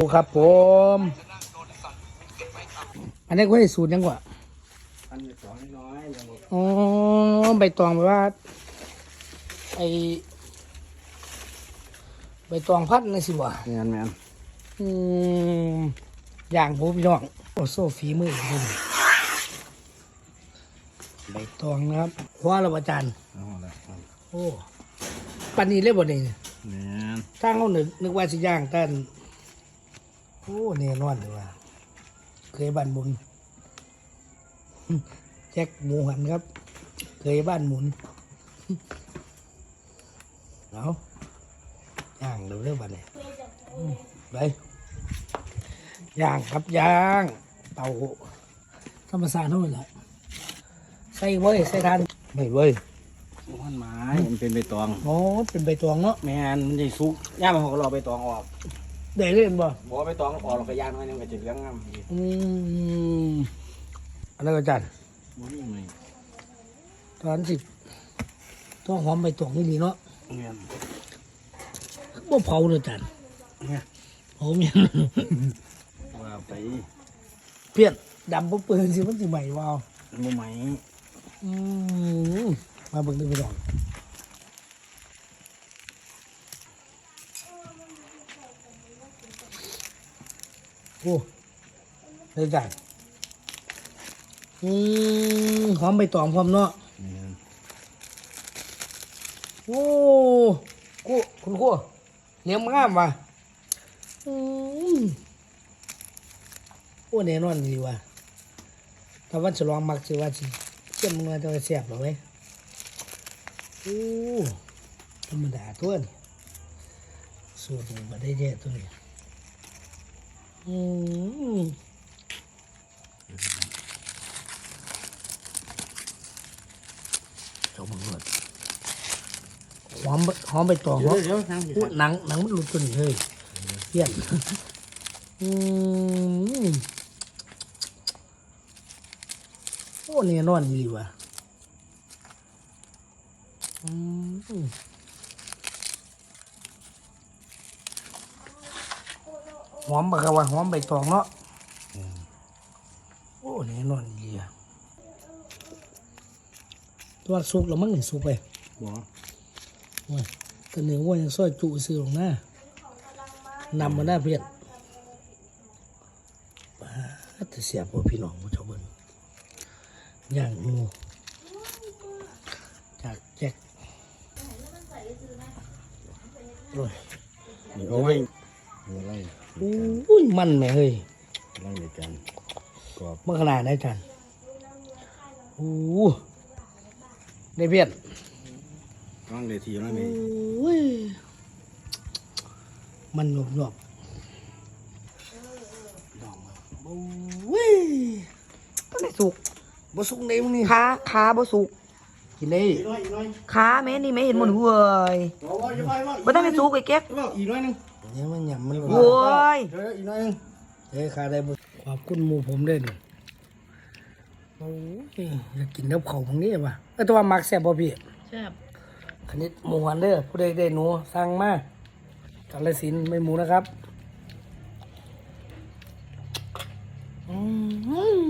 โอ้ครับผม อันนี้ก็ให้สูตรยังกว่าพันอยู่สองน้อยๆยังบ่อ๋อใบตองแบบว่า ไอใบตองพัดนี่สิวะแม่นแม่นอืมอย่างผมพี่น้องโอ้โซฝีมือผมใบตองนะครับหัวเราอาจารย์เอาละโอ้ปันนี้เลยบ่เนี่ยแม่นถ้าเขานึกนึกว่าสิย่างแต่น โอ้แน่นอนเลยว่าเคยบ้านบุญแจ็คหมูหันครับ เคยบ้านหมุนเอาย่างเร็วเร็วบ้านเนี่ยอืมไปย่างครับย่าง เตาธรรมศาสตร์เท่านั้นแหละใส่เว้ยใส่ทานไม่เว้ยมันไม้มันเป็นใบตองโอ้เป็นใบตองเนาะแม่นมันจะสุกย่ามเขาก็รอใบตองออก ได้เล่นบ่บ่ใบตองออกเราก็ย่างน้อยนึงก็จะเหลืองงามอีกอืมอะไรก็จันบ่มีไหมตอนสิต้องหอมใบตองนี่ดีเนาะแม่นบ่เผาเลยจันเนี่ยเผาเมียนว่าไปเพี้ยนดำปุ๊บเปินสิมันสิใหม่วาวบ่ไหมอืมมาเบิ่งดูไปลอง โอ้เลยจันอืมหอมใบตองพร้อมเนาะแม่นโอ้กูคุณครูเลี้ยงงามว่ะอืมโอ้แน่นอนดีว่ะถ้าวันฉลองมักสิว่าสิเชื่อมมันจะเสียบหรอเว้ยโอ้ธรรมดาตัวนี่สูตรนี่มาได้เยอะตัวนี้ อืมเจ้าบังเกิดหอมหอมใบตองเดี๋ยเนาะวเดี๋ยวนั่งสิพูดหนังหนังมันหลุดตัวนี้เลยเยี่ยนอืมโอ้เนี่ยนอนดีว่ะอืม อมบักกะว่าหอมใบตองเนาะโอ้เนี่ยนอนดีอะตัวสุกแล้วมั้งนี่สุกไปบ่โอ้ยก็เนื้อว่ายังซอยจุซื้อลงหน้านำมาหน้าเพียนบ้าแต่เสียบพอพี่น้องผู้ชมเบิ่งย่างงูจากแจ็คโอ้ยนี่เอาไว้เอา ไว้อุ้ยมันแม่เฮ้ยไล่ด้วยกันกรอบเมื่อขนาดไหนจันโอ้ได้เพียนวางได้ทีแล้วนี่โอ้ยมันหยบหยบดองโอ้ยมันไม่สุกบ่สุกในมึงนี่ขาขาบ่สุกกินได้อีกน้อยอีกน้อยขาแม่นี่ไม่เห็นหมดเว้ยเอาไว้อย่าไปว่าบ่ต้องไปสุกไอ้เก็บเอาอีกน้อยนึง เนี่ยมันหยำมันโว้ยเดี๋ยวอีกน้อยนึงเฮ้ยขาได้บ่ขอบคุณหมู่ผมด้วยนี่โอ้ยอยากกินน้ำเขาตรงนี้ว่ะเอ้ยแต่ว่ามักแซ่บบ่พี่แซ่บคณิตหมูหันเด้อผู้ใดได้หนูสั่งมากาลสินธุ์ไม่หมูนะครับ อืม